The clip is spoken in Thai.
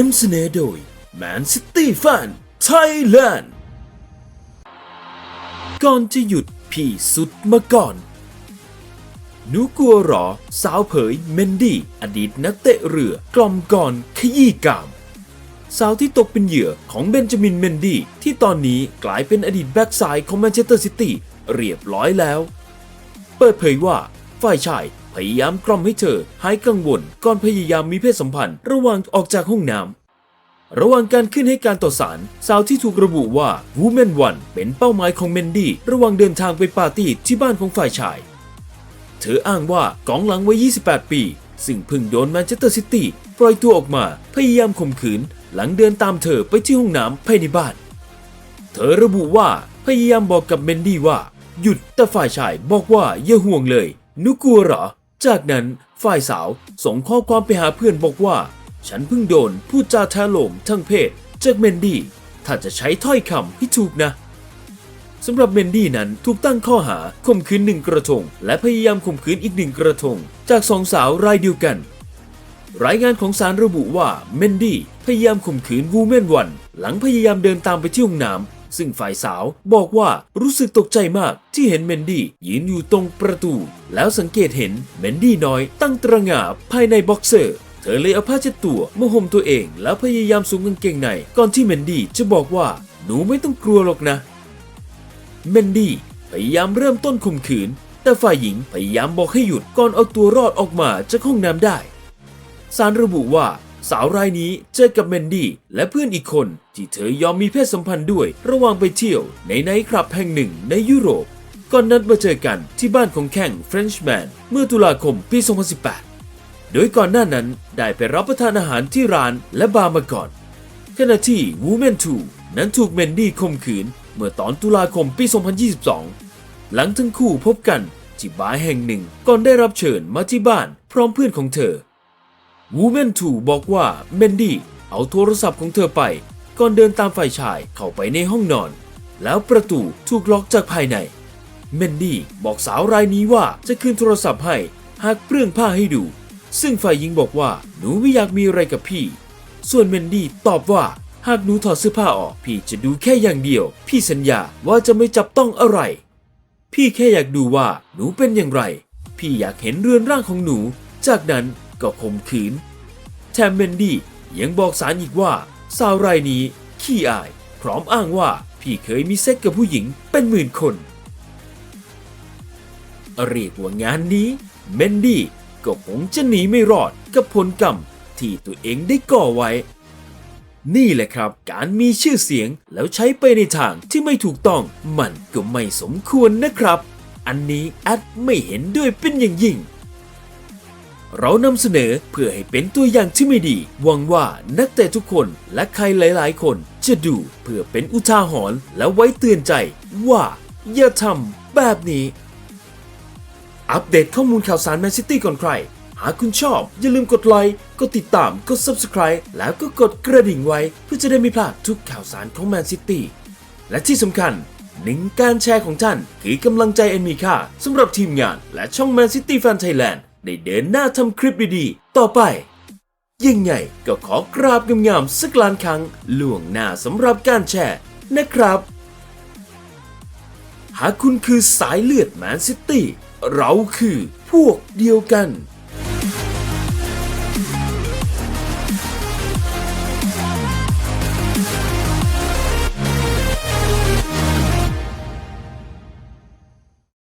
นำเสนอโดย Man City Fan Thailand ก่อนจะหยุดพี่สุดมาก่อนหนูกลัวหรอ สาวเผยเมนดี้ อดีตนักเตะเรือกล่อมก่อนขยี้กาม สาวที่ตกเป็นเหยื่อของเบนจามินเมนดี้ ที่ตอนนี้กลายเป็นอดีตแบ็กซ้ายของแมนเชสเตอร์ซิตี้เรียบร้อยแล้ว เปิดเผยว่าฝ่ายชาย พยายามกล่อมให้เธอหายกังวลก่อนพยายามมีเพศสัมพันธ์ ระหว่างออกจากห้องน้ำระหว่างการขึ้นให้การต่อสารสาวที่ถูกระบุว่า Woman One เป็นเป้าหมายของเมนดี้ระหว่างเดินทางไปปาร์ตี้ที่บ้านของฝ่ายชาย เธออ้างว่ากองหลังวัย 28 ปี ซึ่งเพิ่งโดนแมนเชสเตอร์ซิตี้ปล่อยตัวออกมาพยายามข่มขืน หลังเดินตามเธอไปที่ห้องน้ำภายในบ้าน เธอระบุว่าพยายามบอกกับเมนดี้ว่า หยุดแต่ฝ่ายชายบอกว่าอย่าห่วงเลยนุกลัวเหรอ จากนั้นฝ่ายสาวส่งข้อความไปหาเพื่อนบอกว่า ฉันเพิ่งโดนพูดจาแทะโลมทางเพศจากเมนดี้ถ้าจะใช้ถ้อยคำให้ถูกนะสำหรับเมนดี้นั้นถูกตั้งข้อหาข่มขืนหนึ่งกระทง และพยายามข่มขืนอีกหนึ่งกระทง จากสองสาวรายเดียวกัน รายงานของศาลระบุว่าเมนดี้พยายามข่มขืนวูแมนวัน หลังพยายามเดินตามไปที่ห้องน้ำ ซึ่งฝ่ายสาวบอกว่ารู้สึกตกใจมากที่เห็นเมนดี้ยืนอยู่ตรงประตู แล้วสังเกตเห็นเมนดี้น้อยตั้งตระหง่าภายในบ็อกเซอร์ เธอเลยเอาผ้าเช็ดตัวมาห่มตัวเอง แล้วพยายามสวมกางเกงในก่อนที่เมนดี้จะบอกว่าหนูไม่ต้องกลัวหรอกนะ เมนดี้พยายามเริ่มต้นข่มขืน แต่ฝ่ายหญิงพยายามบอกให้หยุดก่อนเอาตัวรอดออกมาจากห้องน้ำได้สารระบุว่า สาวรายนี้เจอกับเมนดี้และเพื่อนอีกคน ที่เธอยอมมีเพศสัมพันธ์ด้วยระหว่างไปเที่ยวในไนท์คลับแห่งหนึ่งในยุโรป ก่อนนัดมาเจอกันที่บ้านของแข่ง Frenchman เมื่อตุลาคมปี 2018 โดยก่อนหน้านั้นได้ไปรับประทานอาหารที่ร้านและบาร์มาก่อน ขณะที่ Woman 2นั้นถูกเมนดี้ข่มขืน เมื่อตอนตุลาคมปี 2022หลังทั้งคู่พบกันที่บาร์แห่งหนึ่งก่อนได้รับเชิญมาที่บ้านพร้อมเพื่อนของเธอ Woman 2บอกว่าเมนดี้เอาโทรศัพท์ของเธอไป ก่อนเดินตามฝ่ายชายเข้าไปในห้องนอน แล้วประตูถูกล็อกจากภายในเมนดี้บอกสาวรายนี้ว่าจะคืนโทรศัพท์ให้หากเปลื้องผ้าให้ดู ซึ่งฝ่ายหญิงบอกว่าหนูไม่อยากมีอะไรกับพี่ ส่วนเมนดี้ตอบว่าหากหนูถอดเสื้อผ้าออกพี่จะดูแค่อย่างเดียว พี่สัญญาว่าจะไม่จับต้องอะไร พี่แค่อยากดูว่าหนูเป็นอย่างไร พี่อยากเห็นเรือนร่างของหนู จากนั้น ก็ข่มขืน แถมเมนดี้ยังบอกสารอีกว่า สาวรายนี้ขี้อาย พร้อมอ้างว่าพี่เคยมีเซ็กกับผู้หญิงเป็นหมื่นคน เรียกว่างานนี้ เมนดี้ก็คงจะหนีไม่รอดกับผลกรรมที่ตัวเองได้ก่อไว้ นี่แหละครับการมีชื่อเสียงแล้วใช้ไปในทางที่ไม่ถูกต้องมันก็ไม่สมควรนะครับ อันนี้แอดไม่เห็นด้วยเป็นอย่างยิ่ง เรานำเสนอเพื่อให้เป็นตัวอย่างที่ไม่ดี หวังว่านักเตะทุกคนและใครหลายๆ คนจะดูเพื่อเป็นอุทาหรณ์และไว้เตือนใจว่าอย่าทำแบบนี้ อัปเดตข้อมูลข่าวสารแมนซิตี้ก่อนใคร หากคุณชอบ อย่าลืมกดไลค์กดติดตามกด Subscribe แล้วก็กดกระดิ่งไว้ เพื่อจะได้ไม่พลาดทุกข่าวสารของแมนซิตี้และที่สำคัญหนึ่งการแชร์ของท่านคือกำลังใจอันมีค่าสำหรับทีมงานและช่องแมนซิตี้แฟนไทยแลนด์ ได้เดินหน้าทำคลิปดีๆ ต่อไปยังไงก็ขอกราบงามๆสักล้านครั้งล่วงหน้าสำหรับการแชร์นะครับ หากคุณคือสายเลือดแมนซิตี้ เราคือพวกเดียวกัน